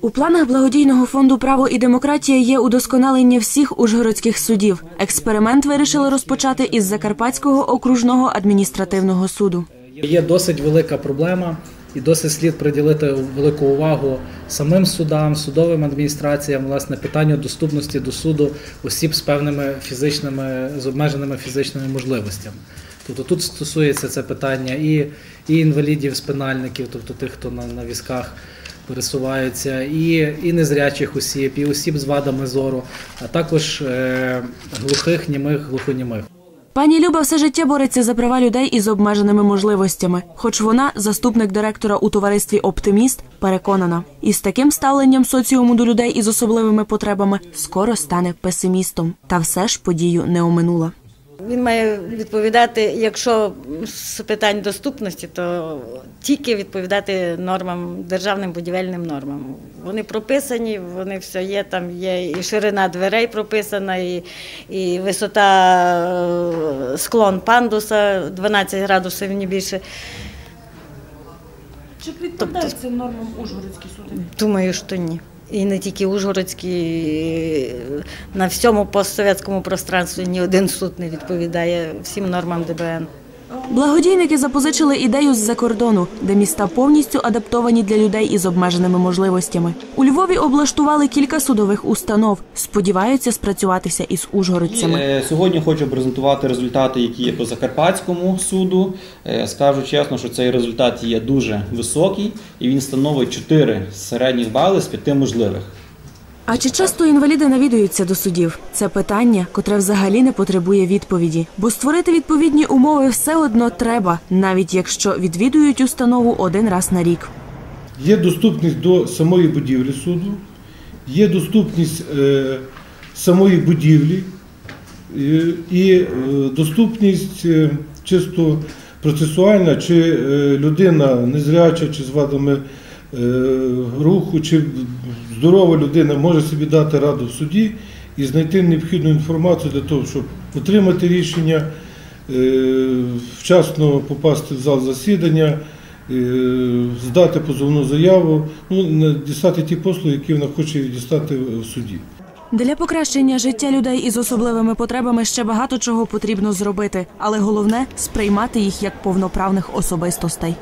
У планах благодійного фонду Право і демократія є удосконалення всіх ужгородських судів. Експеримент вирішили розпочати із Закарпатського окружного адміністративного суду. Є досить велика проблема, і досить слід приділити велику увагу самим судам, судовим адміністраціям, власне, питанню доступності до суду осіб з певними фізичними, з обмеженими фізичними можливостями. Тобто тут стосується це питання і, і інвалідів, спинальників, тобто тих, хто на, на візках пересуваються, і, і незрячих осіб, і осіб з вадами зору, а також е, глухих, німих, глухонімих. Пані Люба все життя бореться за права людей із обмеженими можливостями. Хоч вона, заступник директора у товаристві Оптиміст, переконана, із таким ставленням соціуму до людей із особливими потребами скоро стане песимістом. Та все ж подію не оминула. Він має відповідати, якщо з питань доступності, то тільки відповідати нормам, державним будівельним нормам. Вони прописані, вони все є. Там є і ширина дверей прописана, і, і висота е, склон пандуса 12 градусів, не більше. Чи відповідає цим нормам Ужгородські суди? Думаю, що ні. І не тільки Ужгородський, на всьому постсовєтському пространстві ні один суд не відповідає всім нормам ДБН. Благодійники запозичили ідею з-за кордону, де міста повністю адаптовані для людей із обмеженими можливостями. У Львові облаштували кілька судових установ. Сподіваються спрацюватися із ужгородцями. Е, Сьогодні хочу презентувати результати, які є по Закарпатському суду. Е, Скажу чесно, що цей результат є дуже високий, і він становить 4 середніх бали з 5 можливих. А чи часто інваліди навідуються до судів? Це питання, котре взагалі не потребує відповіді, бо створити відповідні умови все одно треба, навіть якщо відвідують установу один раз на рік. Є доступність до самої будівлі суду, є доступність е, самої будівлі е, і е, доступність е, чисто процесуальна, чи е, людина незряча, чи з вадами руху, чи здорова людина може собі дати раду в суді і знайти необхідну інформацію для того, щоб отримати рішення, е, вчасно попасти в зал засідання, е, здати позовну заяву, ну, дістати ті послуги, які вона хоче дістати в суді. Для покращення життя людей із особливими потребами ще багато чого потрібно зробити, але головне сприймати їх як повноправних особистостей.